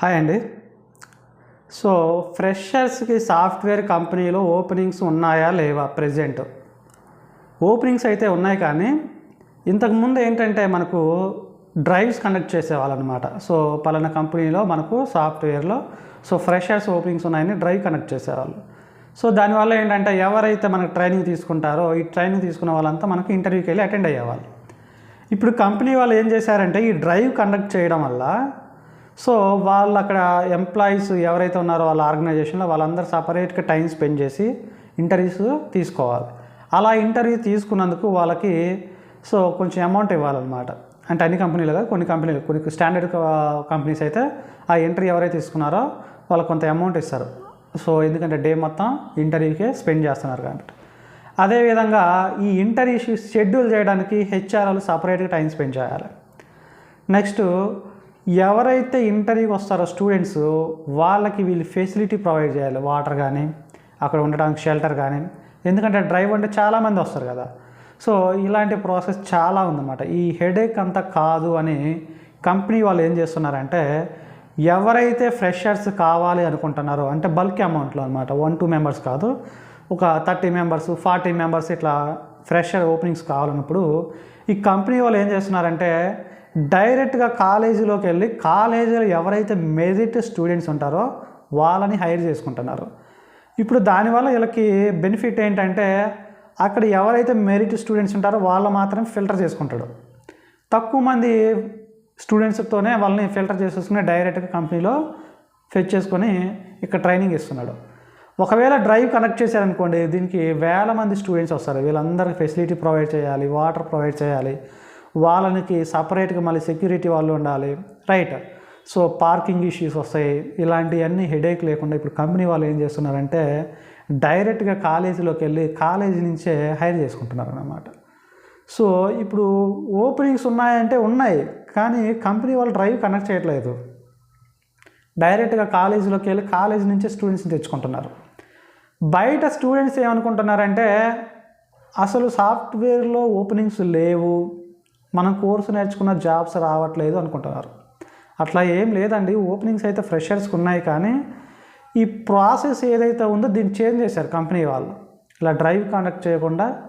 Hi అండి so ఫ్రెషర్స్కి software కంపెనీలో ఓపెనింగ్స్ ఉన్నాయా లేవా ప్రజెంట్ ఓపెనింగ్స్ అయితే ఉన్నాయి కానీ ఇంతకుముందు ఏంటంటే మనకు డ్రైవ్స్ కండక్ట్ చేసేవాళ్ళనమాట. సో పలానా కంపెనీలో మనకు సాఫ్ట్వేర్లో సో ఫ్రెషర్స్ ఓపెనింగ్స్ ఉన్నాయని డ్రైవ్ కండక్ట్ చేసేవాళ్ళు. సో దానివల్ల ఏంటంటే ఎవరైతే మనకు ట్రైనింగ్ తీసుకుంటారో ఈ ట్రైనింగ్ తీసుకున్న వాళ్ళంతా మనకు ఇంటర్వ్యూకి వెళ్ళి అటెండ్ అయ్యేవాళ్ళు. ఇప్పుడు కంపెనీ వాళ్ళు ఏం చేశారంటే ఈ డ్రైవ్ కండక్ట్ చేయడం వల్ల సో వాళ్ళు అక్కడ ఎంప్లాయీస్ ఎవరైతే ఉన్నారో వాళ్ళ ఆర్గనైజేషన్లో వాళ్ళందరూ సపరేట్గా టైం స్పెండ్ చేసి ఇంటర్వ్యూస్ తీసుకోవాలి. అలా ఇంటర్వ్యూ తీసుకున్నందుకు వాళ్ళకి సో కొంచెం అమౌంట్ ఇవ్వాలన్నమాట. అంటే అన్ని కంపెనీలు కదా కొన్ని కంపెనీలు కొన్ని స్టాండర్డ్ కంపెనీస్ అయితే ఆ ఎంట్రీ ఎవరైతే తీసుకున్నారో వాళ్ళకి కొంత అమౌంట్ ఇస్తారు. సో ఎందుకంటే డే మొత్తం ఇంటర్వ్యూకే స్పెండ్ చేస్తున్నారు కాబట్టి. అదేవిధంగా ఈ ఇంటర్వ్యూ షెడ్యూల్ చేయడానికి హెచ్ఆర్ సపరేట్గా టైం స్పెండ్ చేయాలి. నెక్స్ట్ ఎవరైతే ఇంటర్వ్యూకి వస్తారో స్టూడెంట్స్ వాళ్ళకి వీళ్ళు ఫెసిలిటీ ప్రొవైడ్ చేయాలి. వాటర్ కానీ అక్కడ ఉండడానికి షెల్టర్ కానీ ఎందుకంటే డ్రైవ్ అంటే చాలామంది వస్తారు కదా. సో ఇలాంటి ప్రాసెస్ చాలా ఉందన్నమాట. ఈ హెడేక్ అంతా కాదు అని కంపెనీ వాళ్ళు ఏం చేస్తున్నారంటే ఎవరైతే ఫ్రెషర్స్ కావాలి అనుకుంటున్నారో అంటే బల్క్ అమౌంట్లో అనమాట వన్ టూ మెంబర్స్ కాదు. ఒక థర్టీ మెంబర్స్ ఫార్టీ మెంబర్స్ ఇట్లా ఫ్రెషర్ ఓపెనింగ్స్ కావాలన్నప్పుడు ఈ కంపెనీ వాళ్ళు ఏం చేస్తున్నారంటే డైరెక్ట్గా కాలేజీలోకి వెళ్ళి కాలేజీలో ఎవరైతే మెరిట్ స్టూడెంట్స్ ఉంటారో వాళ్ళని హైర్ చేసుకుంటున్నారు. ఇప్పుడు దానివల్ల వీళ్ళకి బెనిఫిట్ ఏంటంటే అక్కడ ఎవరైతే మెరిట్ స్టూడెంట్స్ ఉంటారో వాళ్ళ మాత్రమే ఫిల్టర్ చేసుకుంటాడు. తక్కువ మంది స్టూడెంట్స్తోనే వాళ్ళని ఫిల్టర్ చేసేసుకుని డైరెక్ట్గా కంపెనీలో ఫెచ్ చేసుకొని ఇక్కడ ట్రైనింగ్ ఇస్తున్నాడు. ఒకవేళ డ్రైవ్ కనెక్ట్ చేశారనుకోండి దీనికి వేల మంది స్టూడెంట్స్ వస్తారు. వీళ్ళందరికీ ఫెసిలిటీ ప్రొవైడ్ చేయాలి వాటర్ ప్రొవైడ్ చేయాలి. వాళ్ళకి సపరేట్గా మళ్ళీ సెక్యూరిటీ వాళ్ళు ఉండాలి. రైట్. సో పార్కింగ్ ఇష్యూస్ వస్తాయి. ఇలాంటివన్నీ హెడేక్ లేకుండా ఇప్పుడు కంపెనీ వాళ్ళు ఏం చేస్తున్నారంటే డైరెక్ట్గా కాలేజీలోకి వెళ్ళి కాలేజీ నుంచే హైర్ చేసుకుంటున్నారు అన్నమాట సో ఇప్పుడు ఓపెనింగ్స్ ఉన్నాయంటే ఉన్నాయి. కానీ కంపెనీ వాళ్ళు డ్రైవ్ కనెక్ట్ చేయట్లేదు. డైరెక్ట్గా కాలేజీలోకి వెళ్ళి కాలేజీ నుంచే స్టూడెంట్స్ని తెచ్చుకుంటున్నారు. బయట స్టూడెంట్స్ ఏమనుకుంటున్నారంటే అసలు సాఫ్ట్వేర్లో ఓపెనింగ్స్ లేవు. మనం కోర్సు నేర్చుకున్న జాబ్స్ రావట్లేదు అనుకుంటున్నారు. అట్లా ఏం లేదండి. ఓపెనింగ్స్ అయితే ఫ్రెషర్స్కి ఉన్నాయి కానీ ఈ ప్రాసెస్ ఏదైతే ఉందో దీన్ని చేంజ్ చేశారు కంపెనీ వాళ్ళు. ఇలా డ్రైవ్ కండక్ట్ చేయకుండా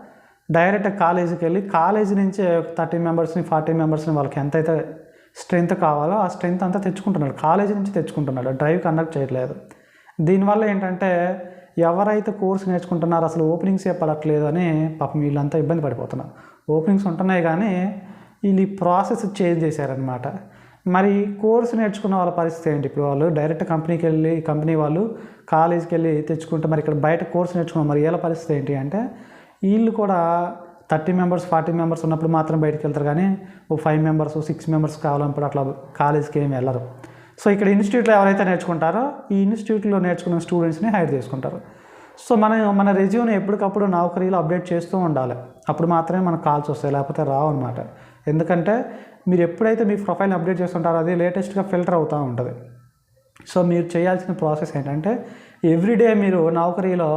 డైరెక్ట్ కాలేజీకి వెళ్ళి కాలేజీ నుంచి థర్టీ మెంబర్స్ని ఫార్టీ మెంబర్స్ని వాళ్ళకి ఎంతైతే స్ట్రెంత్ కావాలో ఆ స్ట్రెంత్ అంతా తెచ్చుకుంటున్నాడు. కాలేజీ నుంచి తెచ్చుకుంటున్నాడు. డ్రైవ్ కండక్ట్ చేయట్లేదు. దీనివల్ల ఏంటంటే ఎవరైతే కోర్స్ నేర్చుకుంటున్నారో అసలు ఓపెనింగ్సే పడట్లేదు అని పాపం వీళ్ళంతా ఇబ్బంది పడిపోతున్నారు. ఓపెనింగ్స్ ఉంటున్నాయి కానీ వీళ్ళు ఈ ప్రాసెస్ చేంజ్ చేశారనమాట మరి కోర్స్ నేర్చుకున్న వాళ్ళ పరిస్థితి ఏంటి? ఇప్పుడు వాళ్ళు డైరెక్ట్ కంపెనీకి వెళ్ళి కంపెనీ వాళ్ళు కాలేజీకి వెళ్ళి తెచ్చుకుంటే మరి ఇక్కడ బయట కోర్స్ నేర్చుకున్న మరి వీళ్ళ పరిస్థితి ఏంటి అంటే వీళ్ళు కూడా థర్టీ మెంబర్స్ ఫార్టీ మెంబర్స్ ఉన్నప్పుడు మాత్రం బయటకు వెళ్తారు కానీ ఓ ఫైవ్ మెంబర్స్ సిక్స్ మెంబర్స్ కావాలన్నప్పుడు అట్లా కాలేజ్కి ఏమి వెళ్ళరు. సో ఇక్కడ ఇన్స్టిట్యూట్లో ఎవరైతే నేర్చుకుంటారో ఈ ఇన్స్టిట్యూట్లో నేర్చుకున్న స్టూడెంట్స్ని హైర్ చేసుకుంటారు. సో మన మన రెజ్యూమ్ని ఎప్పటికప్పుడు నౌకరీలో అప్డేట్ చేస్తూ ఉండాలి. అప్పుడు మాత్రమే మనకు కాల్స్ వస్తాయి లేకపోతే రావు అనమాట ఎందుకంటే మీరు ఎప్పుడైతే మీ ప్రొఫైల్ని అప్డేట్ చేస్తుంటారో అది లేటెస్ట్గా ఫిల్టర్ అవుతూ ఉంటుంది. సో మీరు చేయాల్సిన ప్రాసెస్ ఏంటంటే ఎవ్రీడే మీరు నౌకరీలో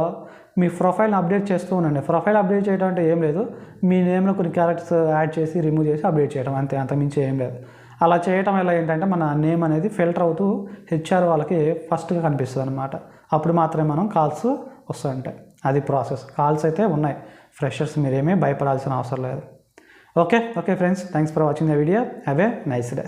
మీ ప్రొఫైల్ని అప్డేట్ చేస్తూ ఉండండి. ప్రొఫైల్ అప్డేట్ చేయడం అంటే ఏం లేదు. మీ నేమ్లో కొన్ని క్యారెక్టర్స్ యాడ్ చేసి రిమూవ్ చేసి అప్డేట్ చేయడం. అంతే అంతమించి ఏం లేదు. అలా చేయటం వల్ల ఏంటంటే మన నేమ్ అనేది ఫిల్టర్ అవుతూ హెచ్ఆర్ వాళ్ళకి ఫస్ట్గా కనిపిస్తుంది అనమాట అప్పుడు మాత్రమే మనం కాల్స్ వస్తాయంటాయి అది ప్రాసెస్ కాల్స్ అయితే ఉన్నాయి. ఫ్రెషర్స్ మీరేమీ భయపడాల్సిన అవసరం లేదు. Okay okay friends thanks for watching the video have a nice day